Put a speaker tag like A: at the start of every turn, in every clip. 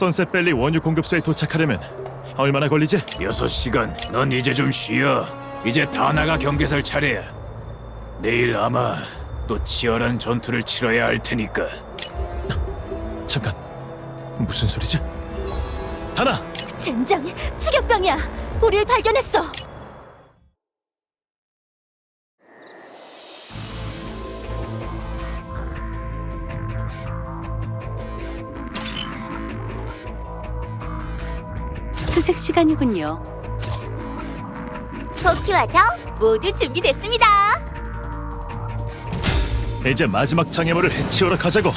A: 선셋밸리 원유 공급소에 도착하려면 얼마나 걸리지?
B: 여섯 시간. 넌 이제 좀 쉬어. 이제 다 나가 경계설 차례야. 내일 아마 또 치열한 전투를 치러야 할 테니까.
A: 잠깐 무슨 소리지? 다나
C: 젠장, 추격병이야. 우릴 발견했어. 수색 시간이군요.
D: 도쿄와정 모두 준비됐습니다.
A: 이제 마지막 장애물을 해치우러 가자고.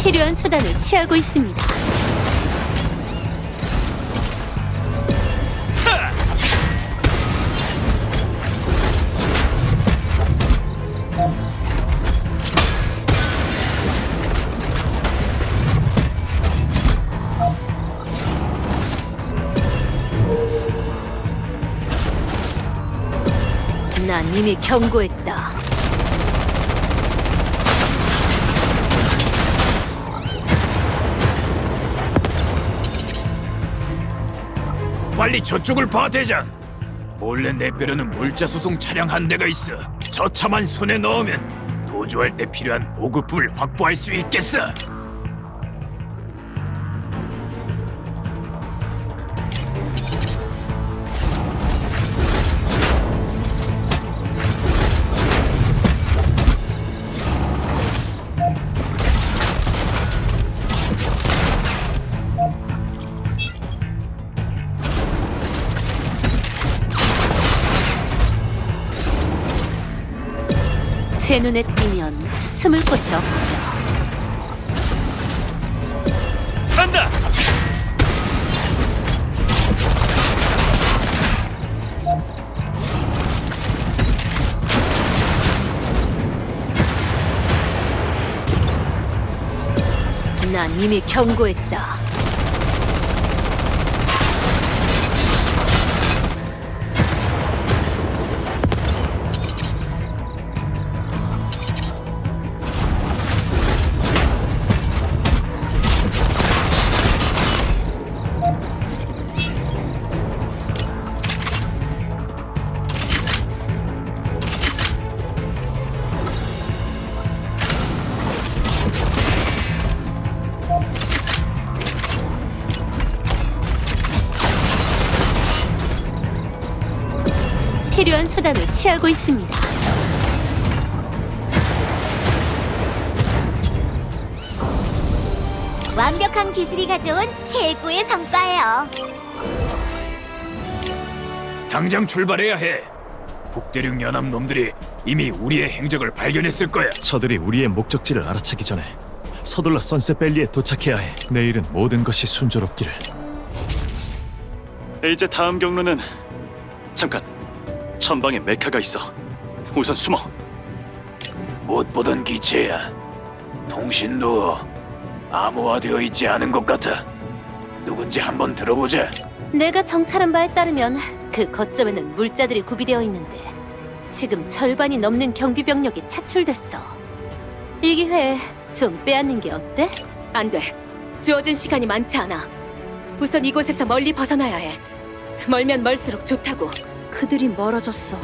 C: 필요한 수단을 취하고 있습니다. 이미 경고했다.
B: 빨리 저쪽을 봐, 대장. 몰래 내빼려는 물자 수송 차량 한 대가 있어. 저 차만 손에 넣으면 도주할 때 필요한 보급품을 확보할 수 있겠어.
C: 제 눈에 띄면 숨을 곳이 없죠.
A: 간다.
C: 난 이미 경고했다. 취하고 있습니다.
D: 완벽한 기술이 가져온 최고의 성과예요.
B: 당장 출발해야 해. 북대륙 연합 놈들이 이미 우리의 행적을 발견했을 거야.
A: 저들이 우리의 목적지를 알아채기 전에 서둘러 선셋밸리에 도착해야 해. 내일은 모든 것이 순조롭기를. 이제 다음 경로는 잠깐 전방에 메카가 있어. 우선 숨어.
B: 못 보던 기체야. 통신도 암호화되어 있지 않은 것 같아. 누군지 한번 들어보자.
C: 내가 정찰한 바에 따르면 그 거점에는 물자들이 구비되어 있는데 지금 절반이 넘는 경비 병력이 차출됐어. 이 기회에 좀 빼앗는 게 어때?
E: 안 돼. 주어진 시간이 많지 않아. 우선 이곳에서 멀리 벗어나야 해. 멀면 멀수록 좋다고.
C: 그들이 멀어졌어.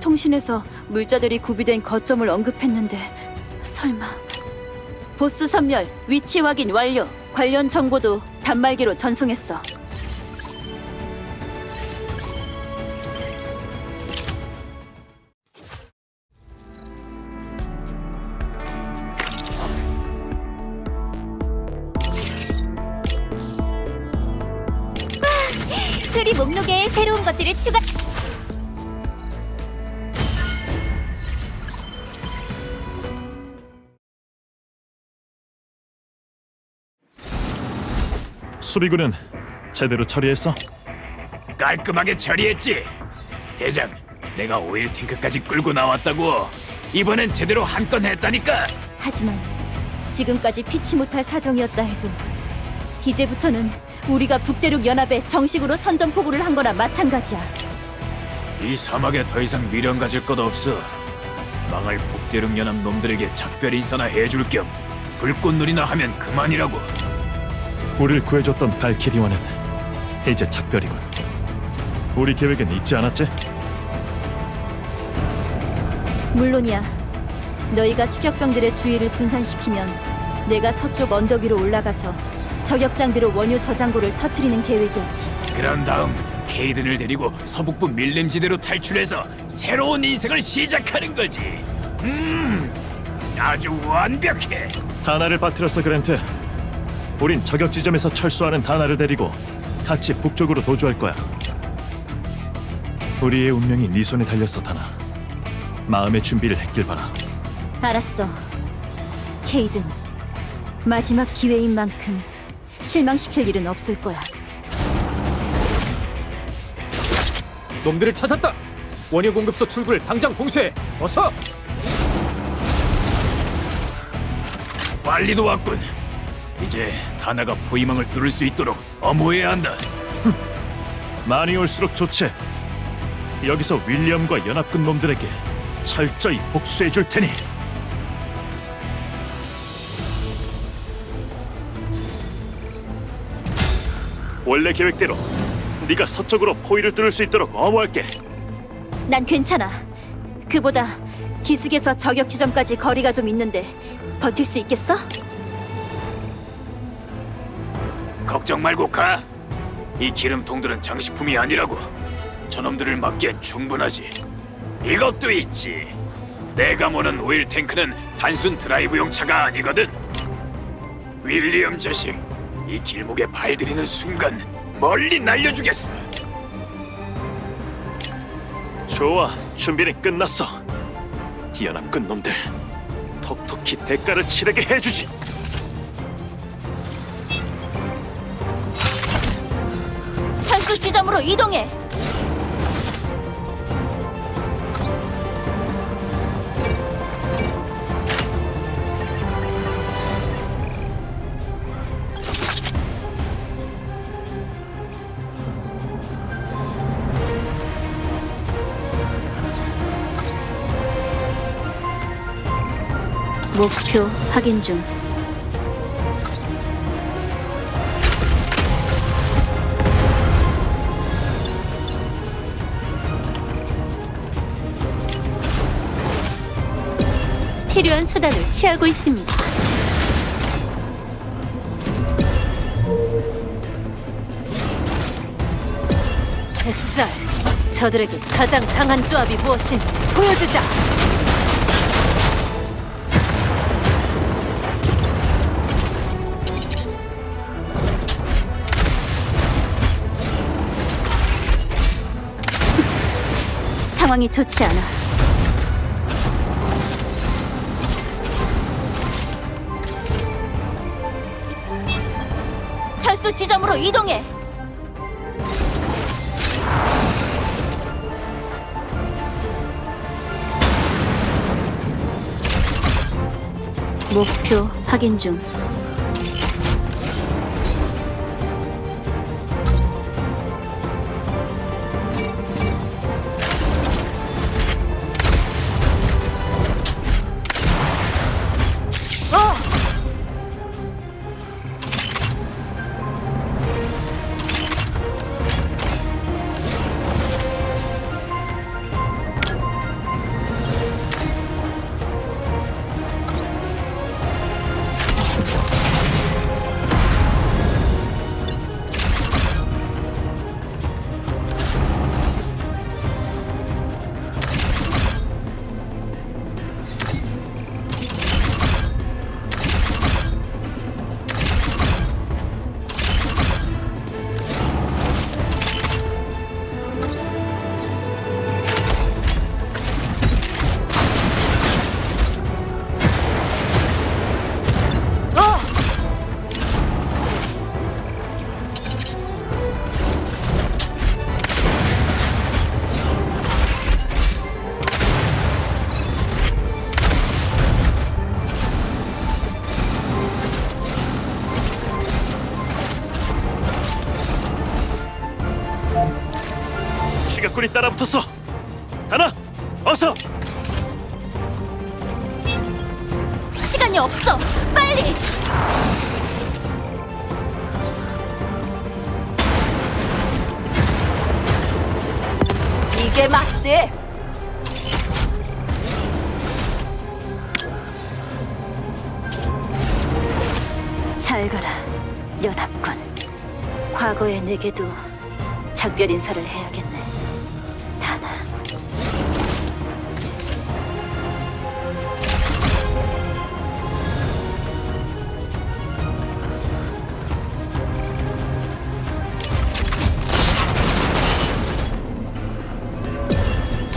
C: 통신에서 물자들이 구비된 거점을 언급했는데 설마 보스 선멸 위치 확인 완료. 관련 정보도 단말기로 전송했어.
D: 목록에 새로운 것들을 추가.
A: 수비군은 제대로 처리했어?
B: 깔끔하게 처리했지. 대장, 내가 오일 탱크까지 끌고 나왔다고. 이번엔 제대로 한 건 했다니까.
C: 하지만 지금까지 피치 못할 사정이었다 해도
F: 이제부터는 우리가 북대륙 연합에 정식으로 선전포고를 한 거나 마찬가지야.
B: 이 사막에 더 이상 미련 가질 것 없어. 망할 북대륙 연합 놈들에게 작별 인사나 해줄 겸 불꽃놀이나 하면 그만이라고.
A: 우릴 구해줬던 발키리와는 이제 작별이군. 우리 계획은 잊지 않았지?
F: 물론이야. 너희가 추격병들의 주의를 분산시키면 내가 서쪽 언덕 위로 올라가서 저격 장비로 원유 저장고를 터트리는 계획이었지.
B: 그런 다음 케이든을 데리고 서북부 밀림지대로 탈출해서 새로운 인생을 시작하는 거지. 음, 아주 완벽해.
A: 다나를 빠뜨렸어 그랜트. 우린 저격 지점에서 철수하는 다나를 데리고 같이 북쪽으로 도주할 거야. 우리의 운명이 네 손에 달렸어 다나. 마음의 준비를 했길 바라.
F: 알았어. 케이든. 마지막 기회인 만큼 실망시킬 일은 없을 거야.
G: 놈들을 찾았다. 원유 공급소 출구를 당장 공수해. 어서.
B: 빨리도 왔군. 이제 다나가 포위망을 뚫을 수 있도록 엄호해야 한다.
A: 많이 올수록 좋지. 여기서 윌리엄과 연합군 놈들에게 철저히 복수해 줄 테니. 원래 계획대로 네가 서쪽으로 포위를 뚫을 수 있도록 엄호할게.
F: 난 괜찮아. 그보다 기슭에서 저격 지점까지 거리가 좀 있는데 버틸 수 있겠어?
B: 걱정 말고 가. 이 기름통들은 장식품이 아니라고. 저놈들을 막기엔 충분하지. 이것도 있지. 내가 모는 오일 탱크는 단순 드라이브용 차가 아니거든. 윌리엄 자식, 이 길목에 발 들이는 순간 멀리 날려주겠어.
A: 좋아, 준비는 끝났어. 연합군 놈들, 톡톡히 대가를 치르게 해주지.
F: 철수 지점으로 이동해. 목표 확인 중.
C: 필요한 수단을 취하고 있습니다. 뱃살, 저들에게 가장 강한 조합이 무엇인지 보여주자.
F: 상황이 좋지 않아. 철수 지점으로 이동해. 목표 확인 중. 잘 가라, 연합군. 과거의 내게도 작별 인사를 해야겠네. 다나.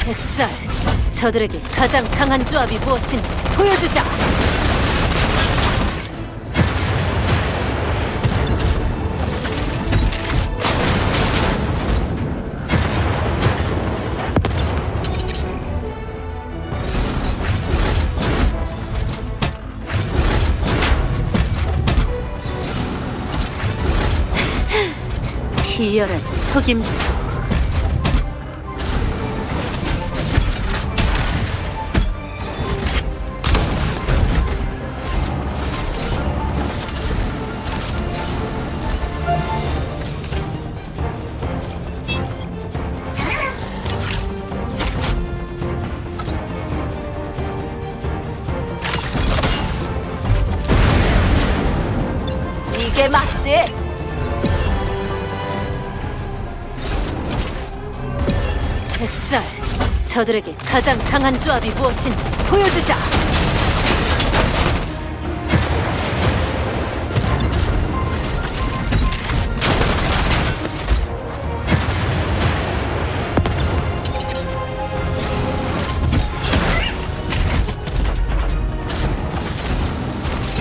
C: 백살. 저들에게 가장 강한 조합이 무엇인지 보여주자. 비열한 속임수. 저들에게 가장 강한 조합이 무엇인지 보여주자.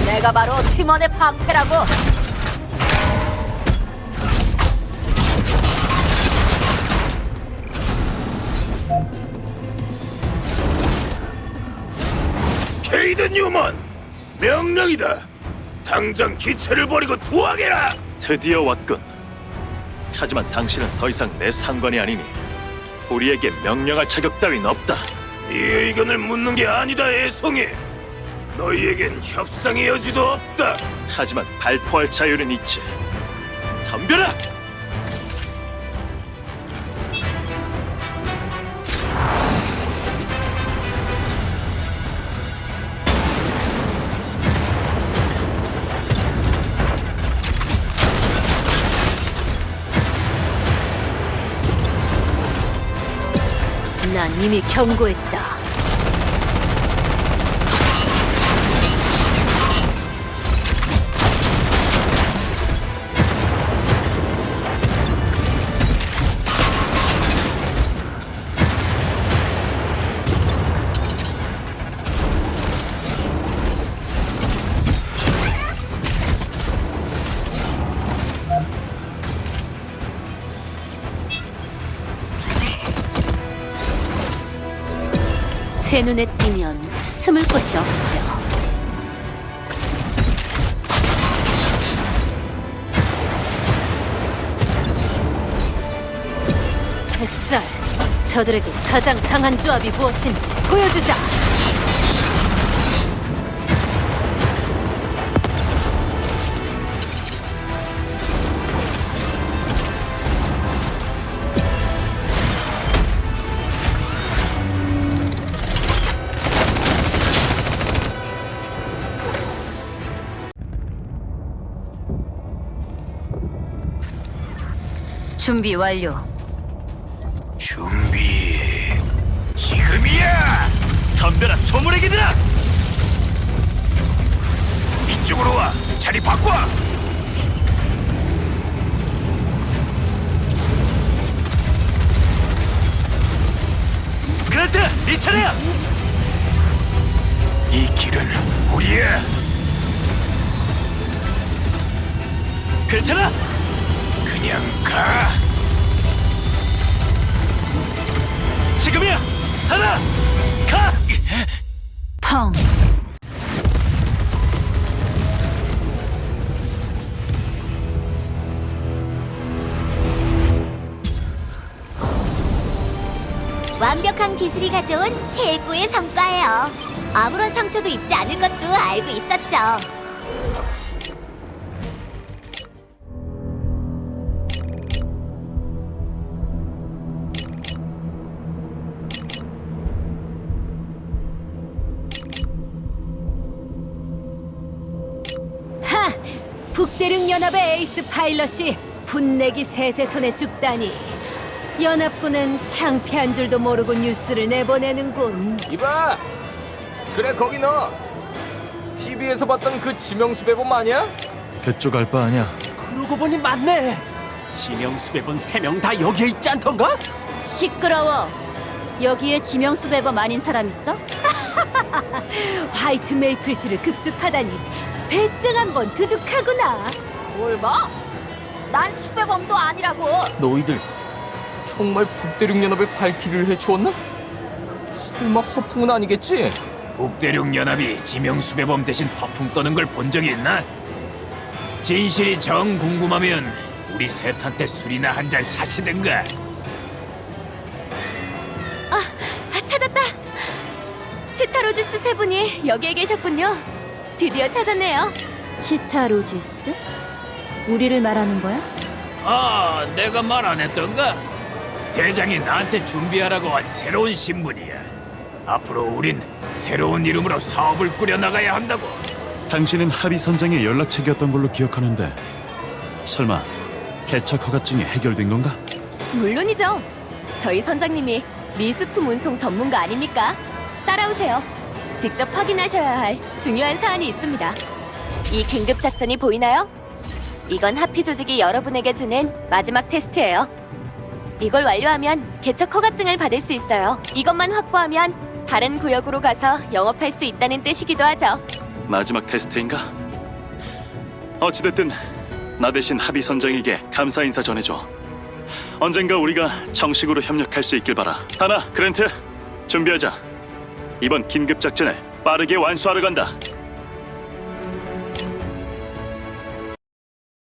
C: 내가 바로 팀원의 방패라고.
B: 뉴먼 명령이다. 당장 기체를 버리고 투하게라.
A: 드디어 왔군. 하지만 당신은 더 이상 내 상관이 아니니 우리에게 명령할 자격 따윈 없다.
B: 네 의견을 묻는 게 아니다, 애송이. 너희에겐 협상의 여지도 없다.
A: 하지만 발포할 자유는 있지. 덤벼라!
C: 이미 경고했다. 눈에 띄면 숨을 곳이 없죠. 백살, 저들에게 가장 강한 조합이 무엇인지 보여주자. 준비 완료.
B: 준비. 지금이야.
A: 덤벼라 소문의기들아!
B: 이쪽으로 와. 자리 바꿔.
A: 그란트, 네 차례야!
B: 이 길은 우리야.
A: 괜찮아?
B: 그냥 가.
A: 지금이야! 하나! 가!
F: 펑.
D: 완벽한 기술이 가져온 최고의 성과예요. 아무런 상처도 입지 않을 것도 알고 있었죠.
C: 북대륙 연합의 에이스 파일럿이 분내기 셋의 손에 죽다니. 연합군은 창피한 줄도 모르고 뉴스를 내보내는군.
H: 이봐! 그래 거기 너! TV에서 봤던 그 지명수 배범 아니야?
A: 그쪽 알 바 아냐?
G: 그러고 보니 맞네. 지명수배본 세명 다 여기에 있지 않던가?
F: 시끄러워. 여기에 지명수 배범 아닌 사람 있어?
C: 화이트 메이플스를 급습하다니 배짱 한번 두둑하구나.
F: 뭘 봐? 난 수배범도 아니라고.
H: 너희들 정말 북대륙연합의 발키리를 해치웠나? 설마 허풍은 아니겠지?
B: 북대륙 연합이 지명수배범 대신 화풍 떠는 걸 본 적이 있나? 진실이 정 궁금하면 우리 셋한테 술이나 한 잔 사시든가.
E: 아, 찾았다. 치타로즈스 세 분이 여기에 계셨군요. 드디어 찾았네요.
F: 치타로지스? 우리를 말하는 거야?
B: 아, 내가 말 안 했던가? 대장이 나한테 준비하라고 한 새로운 신분이야. 앞으로 우린 새로운 이름으로 사업을 꾸려 나가야 한다고.
I: 당신은 합의 선장의 연락책이었던 걸로 기억하는데 설마 개척 허가증이 해결된 건가?
E: 물론이죠. 저희 선장님이 미수품 운송 전문가 아닙니까? 따라오세요. 직접 확인하셔야 할 중요한 사안이 있습니다. 이 긴급 작전이 보이나요? 이건 하피 조직이 여러분에게 주는 마지막 테스트예요. 이걸 완료하면 개척 허가증을 받을 수 있어요. 이것만 확보하면 다른 구역으로 가서 영업할 수 있다는 뜻이기도 하죠.
A: 마지막 테스트인가? 어찌됐든 나 대신 합의 선장에게 감사 인사 전해줘. 언젠가 우리가 정식으로 협력할 수 있길 바라. 하나, 그랜트, 준비하자. 이번 긴급 작전을 빠르게 완수하러 간다.